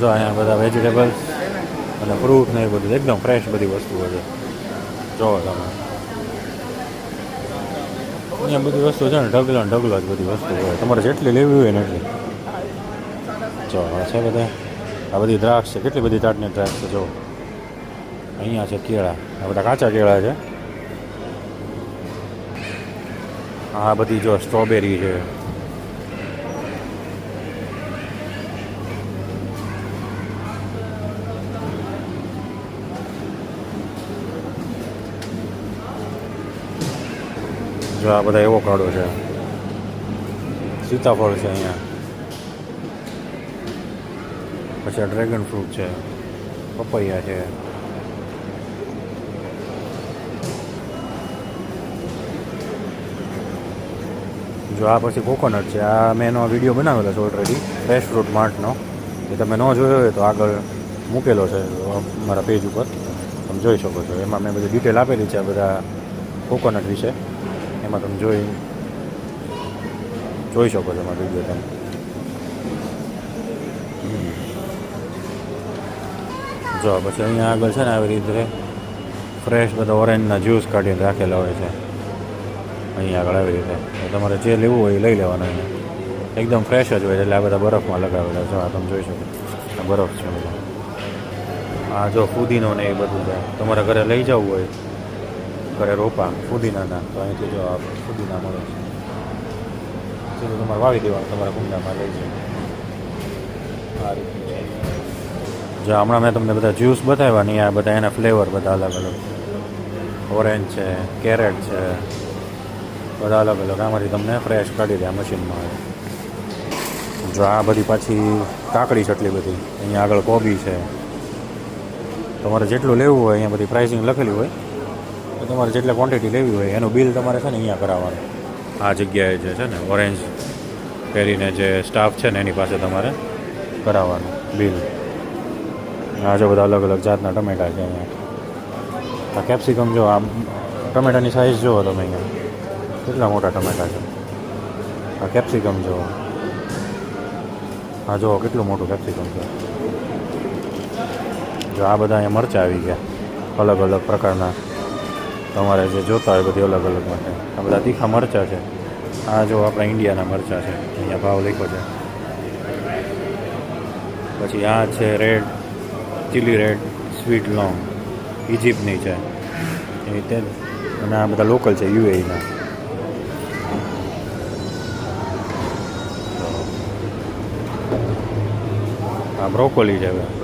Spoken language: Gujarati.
જો અહીંયા બધા વેજીટેબલ્સ અને ફ્રૂટ ને એ બધું, એકદમ ફ્રેશ બધી વસ્તુઓ છે. જોવો તમે. અહીંયા બધી વસ્તુ છે ને, ઢગલો ને ઢગલો જ બધી વસ્તુ હોય. તમારે જેટલી લેવી હોય ને એટલી. જો છે બધા. આ બધી દ્રાક્ષ છે. કેટલી બધી જાતની દ્રાક્ષ છે જો અહીંયા છે કેળા. આ બધા કાચા કેળા છે. આ બધી જો સ્ટ્રોબેરી છે. જો આ બધા એવો કાઢો છે. સીતાફળ છે અહીંયા. પછી આ ડ્રેગન ફ્રૂટ છે. પપૈયા છે. જો આ પછી કોકોનટ છે. આ મેં એનો વીડિયો બનાવેલો છે ઓલરેડી ફ્રેશ ફ્રૂટ માર્ટનો. એ તમે ન જોયો હોય તો આગળ મૂકેલો છે મારા પેજ ઉપર. તમે જોઈ શકો છો. એમાં મેં બધી ડિટેલ આપેલી છે આ બધા કોકોનટ વિશે. એમાં તમે જોઈ જોઈ શકો છો એમાં વીડિયો તમે. જો, પછી અહીંયા આગળ છે ને આવી રીતે ફ્રેશ બધા ઓરેન્જના જ્યુસ કાઢીને રાખેલા હોય છે. અહીંયા આગળ આવી રીતે. તમારે જે લેવું હોય એ લઈ લેવાનું એકદમ ફ્રેશ જ હોય એટલે આ બધા બરફમાં લગાવેલા છે. આ તમે જોઈ શકો. આ બરફ છે આ જો ફુદીનો ને એ બધું તમારા ઘરે લઈ જવું હોય ઘરે રોપા, ફુદીનાના, તો અહીંથી જો ફુદીના મળે છે. સીધું તમારે વાવી દેવાનું, તમારા કુંડામાં લઈ જાય આ રીતનું છે જો હમણાં મેં તમને બધા જ્યુસ બતાવ્યા ને, આ બધા એના ફ્લેવર બધા અલગ અલગ. ઓરેન્જ છે, કેરેટ છે, બધા અલગ અલગ. આમાંથી તમને ફ્રેશ કાઢી દે આ મશીનમાં જો આ બધી પાછી કાકડી છે એટલી બધી. અહીંયા આગળ કોબી છે. તમારે જેટલું લેવું હોય, અહીંયા બધી પ્રાઇસિંગ લખેલી હોય તમારે જેટલા ક્વોન્ટિટી લેવી હોય, એનું બિલ તમારે છે ને અહીંયા કરાવવાનું. આ જગ્યાએ જે છે ને ઓરેન્જ પહેરીને જે સ્ટાફ છે ને, એની પાસે તમારે કરાવવાનું બિલ આ જો બધા અલગ અલગ જાતના ટમેટા છે અહીંયા. આ કેપ્સિકમ જો આ ટમેટાની સાઇઝ જુઓ તમે અહીંયા. કેટલા મોટા ટમેટા છે. આ કેપ્સિકમ જુઓ. હા જુઓ, કેટલું મોટું કેપ્સિકમ છે. જો આ બધા અહીંયા મરચાં આવી ગયા. અલગ અલગ પ્રકારના. તમારે જે જોતા હોય બધી અલગ અલગ માટે. આ બધા તીખા મરચાં છે. આ જો આપણા ઇન્ડિયાના મરચાં છે. અહીંયા ભાવ લખ્યો છે. પછી આ છે red, chilli red, sweet long. ઇજિપ્તની છે. એ રીતે અને આ બધા લોકલ છે યુએઈના. આ બ્રોકોલી છે હવે.